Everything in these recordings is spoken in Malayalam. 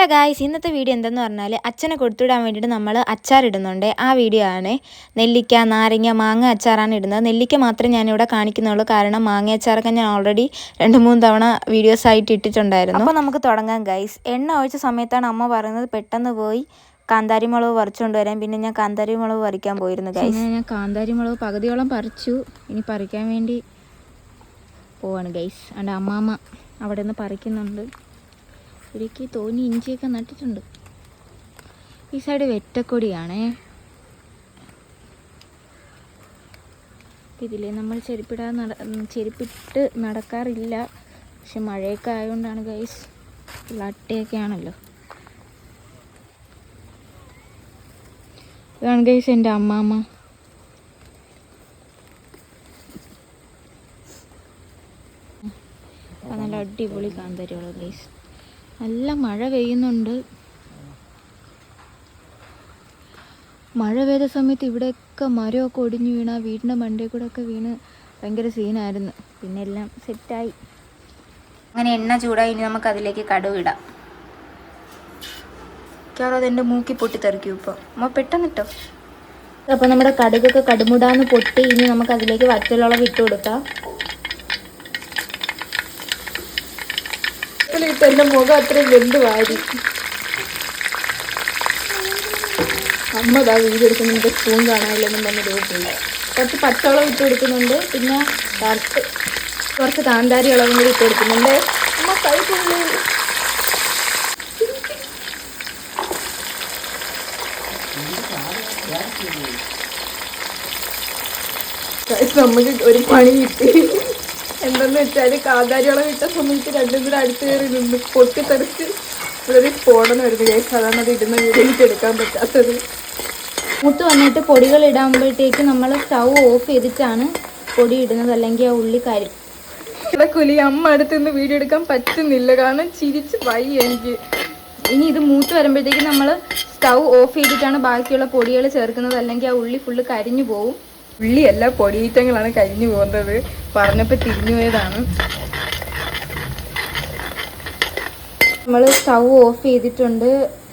ഹലോ ഗായ്സ് ഇന്നത്തെ വീഡിയോ എന്തെന്ന് പറഞ്ഞാൽ അച്ഛനെ കൊടുത്തുവിടാൻ വേണ്ടിയിട്ട് നമ്മൾ അച്ചാർ ഇടുന്നുണ്ട്. ആ വീഡിയോ ആണ് നെല്ലിക്ക നാരങ്ങ മാങ്ങ അച്ചാറാണ് ഇടുന്നത്. നെല്ലിക്ക മാത്രമേ ഞാനിവിടെ കാണിക്കുന്നുള്ളൂ. കാരണം മാങ്ങ അച്ചാറൊക്കെ ഞാൻ ഓൾറെഡി രണ്ട് മൂന്ന് തവണ വീഡിയോസ് ആയിട്ട് ഇട്ടിട്ടുണ്ടായിരുന്നു. അപ്പോൾ നമുക്ക് തുടങ്ങാം ഗൈസ് എണ്ണ ഒഴിച്ച സമയത്താണ് അമ്മ പറയുന്നത് പെട്ടെന്ന് പോയി കാന്താരി മുളക് പറിച്ചുകൊണ്ട് വരാൻ. പിന്നെ ഞാൻ കാന്താരി മുളക് പറിക്കാൻ പോയിരുന്നു ഗൈസ് ഞാൻ കാന്താരി മുളക് പകുതിയോളം പറിച്ചു. ഇനി പറിക്കാൻ വേണ്ടി പോവാണ് ഗൈസ് എന്റെ അമ്മാമ്മ അവിടെ നിന്ന് പറിക്കുന്നുണ്ട്. ഇവിടേക്ക് തോന്നി ഇഞ്ചിയൊക്കെ നട്ടിട്ടുണ്ട്. ഈ സൈഡ് വെറ്റക്കൊടിയാണേ. ഇതിൽ നമ്മൾ ചെരുപ്പിടാൻ നട ചെരുപ്പിട്ട് നടക്കാറില്ല. പക്ഷെ മഴയൊക്കെ ആയതുകൊണ്ടാണ് ഗൈസ് ലട്ടയൊക്കെ ആണല്ലോ. ഇതാണ് ഗൈസ് എന്റെ അമ്മാമ്മ. നല്ല അടിപൊളി കാന്തരുള്ളൂ ഗൈസ് നല്ല മഴ പെയ്യുന്നുണ്ട്. മഴ പെയ്ത സമയത്ത് ഇവിടെയൊക്കെ മരമൊക്കെ ഒടിഞ്ഞു വീണ വീടിന്റെ മണ്ടയിൽ കൂടെ ഒക്കെ വീണ് ഭയങ്കര സീനായിരുന്നു. പിന്നെ എല്ലാം സെറ്റായി. അങ്ങനെ എണ്ണ ചൂടായി ഇനി നമുക്ക് അതിലേക്ക് കടുവ് ഇടാം. മിക്കവാറും അതെന്റെ മൂക്കി പൊട്ടിത്തെറിക്കും ഇപ്പോൾ അമ്മ പെട്ടെന്നിട്ടോ അപ്പോൾ നമ്മുടെ കടുകൊക്കെ കടുമുടാന്ന് പൊട്ടി ഇനി നമുക്ക് അതിലേക്ക് വറ്റലുളവ് ഇട്ട് കൊടുക്കാം. ഇട്ട് എന്റെ മുഖം അത്രയും വെന്ത് വാരി അമ്മ ഇതാ വീടെടുക്കുന്ന സ്പൂൺ കാണാനില്ലെന്നും പറഞ്ഞ് പോയി കുറച്ച് പച്ചവളം ഇട്ട് കൊടുക്കുന്നുണ്ട് പിന്നെ കറുത്ത് കുറച്ച് കാന്താരി ഇളവും കൂടി ഇട്ട് കൊടുക്കുന്നുണ്ട്. അമ്മ കഴിക്കുന്നു നമുക്ക് ഒരു പണി കിട്ടി. എന്തെന്ന് വെച്ചാൽ കാന്താരിയോളം ഇട്ട സമയത്ത് രണ്ടും കൂടെ അടുത്ത് കയറി നിന്ന് പൊട്ടിത്തെറിച്ച് ഇവിടെ സ്ഫോടനം വരുന്നു കേസ് അതാണ് അത് ഇടുന്ന വീഡിയോയ്ക്ക് എടുക്കാൻ പറ്റാത്തത്. മുത്ത് വന്നിട്ട് പൊടികൾ ഇടാകുമ്പോഴത്തേക്ക് നമ്മൾ സ്റ്റൗ ഓഫ് ചെയ്തിട്ടാണ് പൊടി ഇടുന്നത് അല്ലെങ്കിൽ ആ ഉള്ളി കാര്യം ഇവിടെ കുലി അമ്മ അടുത്ത് നിന്ന് വീഡിയോ എടുക്കാൻ പറ്റുന്നില്ല. കാരണം ചിരിച്ച് വയ്യ എനിക്ക്. ഇനി ഇത് മൂത്ത് വരുമ്പോഴത്തേക്ക് നമ്മൾ സ്റ്റൗ ഓഫ് ചെയ്തിട്ടാണ് ബാക്കിയുള്ള പൊടികൾ ചേർക്കുന്നത് അല്ലെങ്കിൽ ആ ഉള്ളി ഫുള്ള് കരിഞ്ഞു പോവും ഉള്ളിയല്ല പൊടിയേറ്റങ്ങളാണ് കഴിഞ്ഞു പോകുന്നത്. പറഞ്ഞപ്പോൾ തിരിഞ്ഞു പോയതാണ്. നമ്മൾ സ്റ്റൗ ഓഫ് ചെയ്തിട്ടുണ്ട്.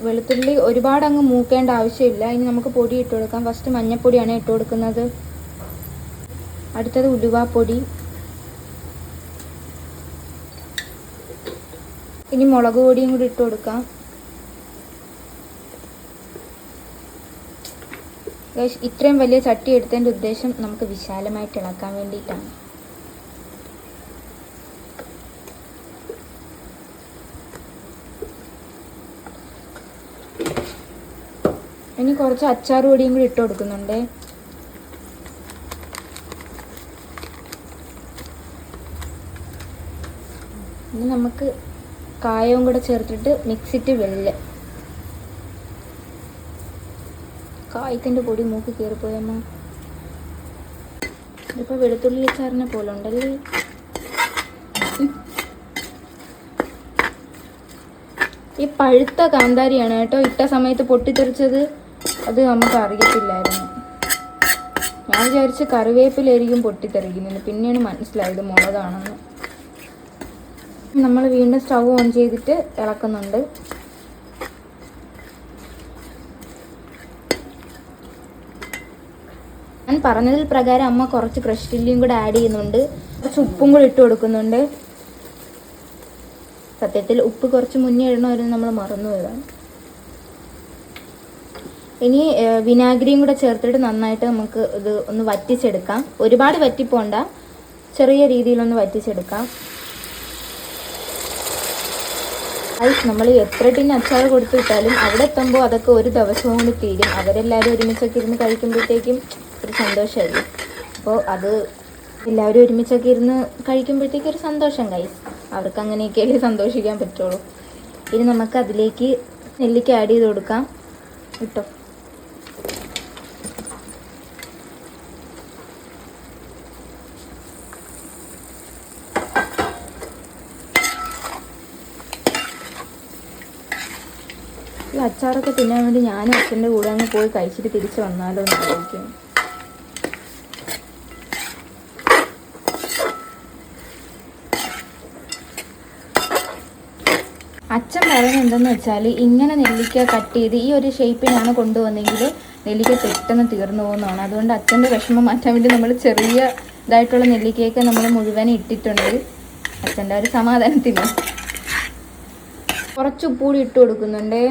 വെളുത്തുള്ളി ഒരുപാട് അങ്ങ് മൂക്കേണ്ട ആവശ്യമില്ല. ഇനി നമുക്ക് പൊടി ഇട്ട് കൊടുക്കാം. ഫസ്റ്റ് മഞ്ഞപ്പൊടിയാണ് ഇട്ട് കൊടുക്കുന്നത്. അടുത്തത് ഉലുവാപ്പൊടി. ഇനി മുളക് പൊടിയും കൂടി ഇട്ട് കൊടുക്കാം. ഇത്രയും വലിയ ചട്ടി എടുത്തതിന്റെ ഉദ്ദേശം നമുക്ക് വിശാലമായിട്ട് ഇളക്കാൻ വേണ്ടിയിട്ടാണ്. ഇനി കുറച്ച് അച്ചാർ പൊടിയും കൂടി ഇട്ട് കൊടുക്കുന്നുണ്ട്. ഇനി നമുക്ക് കായവും കൂടെ ചേർത്തിട്ട് മിക്സിറ്റ് വെള്ളം കായത്തിന്റെ പൊടി മൂക്ക് കയറിപ്പോയമ്മ ഇതിപ്പോൾ വെളുത്തുള്ളി അച്ചാറിനെ പോലെ ഉണ്ടല്ലേ? ഈ പഴുത്ത കാന്താരിയാണ് കേട്ടോ ഇട്ട സമയത്ത് പൊട്ടിത്തെറിച്ചത്. അത് നമുക്ക് അറിയത്തില്ലായിരുന്നു. ഞാൻ വിചാരിച്ച് കറിവേപ്പിലായിരിക്കും പൊട്ടിത്തെറിക്കുന്നത് പിന്നെയാണ് മനസ്സിലായത് മുളകാണെന്ന്. നമ്മൾ വീണ്ടും സ്റ്റൗ ഓൺ ചെയ്തിട്ട് ഇളക്കുന്നുണ്ട്. പറഞ്ഞതിൽ പ്രകാരം അമ്മ കുറച്ച് ക്രഷ് ചില്ലിയും കൂടെ ആഡ് ചെയ്യുന്നുണ്ട്. കുറച്ച് ഉപ്പും കൂടെ ഇട്ട് കൊടുക്കുന്നുണ്ട്. സത്യത്തിൽ ഉപ്പ് കുറച്ച് മുന്നേ ഇടണമായിരുന്നു നമ്മൾ മറന്നു പോയതാണ്. ഇനി വിനാഗിരിയും കൂടെ ചേർത്തിട്ട് നന്നായിട്ട് നമുക്ക് ഇത് ഒന്ന് വറ്റിച്ചെടുക്കാം. ഒരുപാട് വറ്റിപ്പോണ്ട. ചെറിയ രീതിയിലൊന്ന് വറ്റിച്ചെടുക്കാം. ഐസ് നമ്മൾ എത്ര ടിൻ അച്ചാർ കൊടുത്തു വിട്ടാലും അവിടെ എത്തുമ്പോൾ അതൊക്കെ ഒരു ദിവസവും കൂടി തീരും. അവരെല്ലാവരും ഒരുമിച്ചൊക്കെ ഇരുന്ന് കഴിക്കുമ്പോഴത്തേക്കും ഒരു സന്തോഷമല്ലേ അപ്പോൾ അത് എല്ലാവരും ഒരുമിച്ചൊക്കെ ഇരുന്ന് കഴിക്കുമ്പോഴത്തേക്കും ഒരു സന്തോഷം കൈസ് അവർക്ക് അങ്ങനെയൊക്കെയല്ലേ സന്തോഷിക്കാൻ പറ്റുള്ളൂ. ഇനി നമുക്ക് അതിലേക്ക് നെല്ലിക്ക ആഡ് ചെയ്ത് കൊടുക്കാം. കേട്ടോ ഈ അച്ചാറൊക്കെ തിന്നാൻ വേണ്ടി ഞാനും അച്ഛന്റെ കൂടെ അങ്ങ് പോയി കഴിച്ചിട്ട് തിരിച്ച് വന്നാലോ എന്ന് ആലോചിക്കുന്നു. പറയുന്നത് എന്തെന്ന് വെച്ചാൽ ഇങ്ങനെ നെല്ലിക്ക കട്ട് ചെയ്ത് ഈ ഒരു ഷേപ്പിനാണ് കൊണ്ടുവന്നെങ്കിൽ നെല്ലിക്ക പെട്ടെന്ന് തീർന്നു പോകുന്നതാണ്. അതുകൊണ്ട് അച്ഛന്റെ വിഷമം മാറ്റാൻ വേണ്ടി നമ്മൾ ചെറിയ ഇതായിട്ടുള്ള നെല്ലിക്കയൊക്കെ നമ്മൾ മുഴുവൻ ഇട്ടിട്ടുണ്ട്. അച്ഛന്റെ ഒരു സമാധാനത്തിന്. കുറച്ച് ഉപ്പൂടി ഇട്ട് കൊടുക്കുന്നുണ്ട്.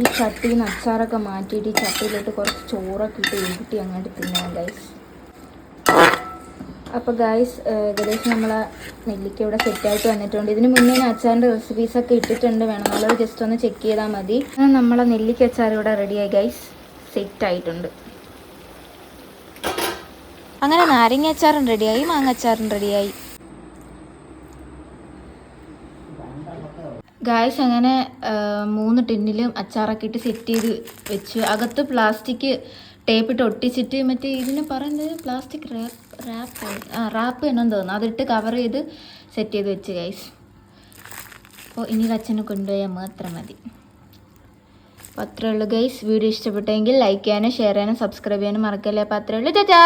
ഈ ചട്ടിയിൽ നിന്ന് അച്ചാറൊക്കെ മാറ്റിയിട്ട് ഈ ചട്ടിയിലോട്ട് കുറച്ച് ചോറൊക്കെ ഇട്ട് ഉരുട്ടി അങ്ങോട്ട് തിന്നാം ഗൈസ് അപ്പോൾ ഗായ്സ് ഏകദേശം നമ്മൾ നെല്ലിക്ക ഇവിടെ സെറ്റായിട്ട് വന്നിട്ടുണ്ട്. ഇതിന് മുന്നേ ഞാൻ അച്ചാറിന്റെ റെസിപ്പീസൊക്കെ ഇട്ടിട്ടുണ്ട്. വേണമെന്നുള്ളത് ജസ്റ്റ് ഒന്ന് ചെക്ക് ചെയ്താൽ മതി. നമ്മളെ നെല്ലിക്ക അച്ചാർ ഇവിടെ റെഡിയായി ഗൈസ് സെറ്റ് ആയിട്ടുണ്ട്. അങ്ങനെ നാരങ്ങ അച്ചാറും റെഡിയായി മാങ്ങ അച്ചാറും റെഡിയായി ഗായ്സ് അങ്ങനെ മൂന്ന് ടിന്നിലും അച്ചാറൊക്കെ ഇട്ട് സെറ്റ് ചെയ്ത് വെച്ചു. അകത്ത് പ്ലാസ്റ്റിക് ടേപ്പിട്ട് ഒട്ടിച്ചിട്ട് മറ്റേ ഇതിന് പറയുന്നത് പ്ലാസ്റ്റിക് റാപ്പ് റാപ്പ് ആ റാപ്പ് എന്നും തോന്നുന്നു. അതിട്ട് കവർ ചെയ്ത് സെറ്റ് ചെയ്ത് വെച്ച് ഗൈസ് അപ്പോൾ ഇനി അച്ഛനെ കൊണ്ടുപോയാൽ മാത്രം മതി. അപ്പോൾ അത്രേ ഉള്ളൂ ഗൈസ് വീഡിയോ ഇഷ്ടപ്പെട്ടെങ്കിൽ ലൈക്ക് ചെയ്യാനും ഷെയർ ചെയ്യാനും സബ്സ്ക്രൈബ് ചെയ്യാനും മറക്കല്ലേ. അപ്പോൾ അത്രേ ഉള്ളൂ. ചാച്ചാ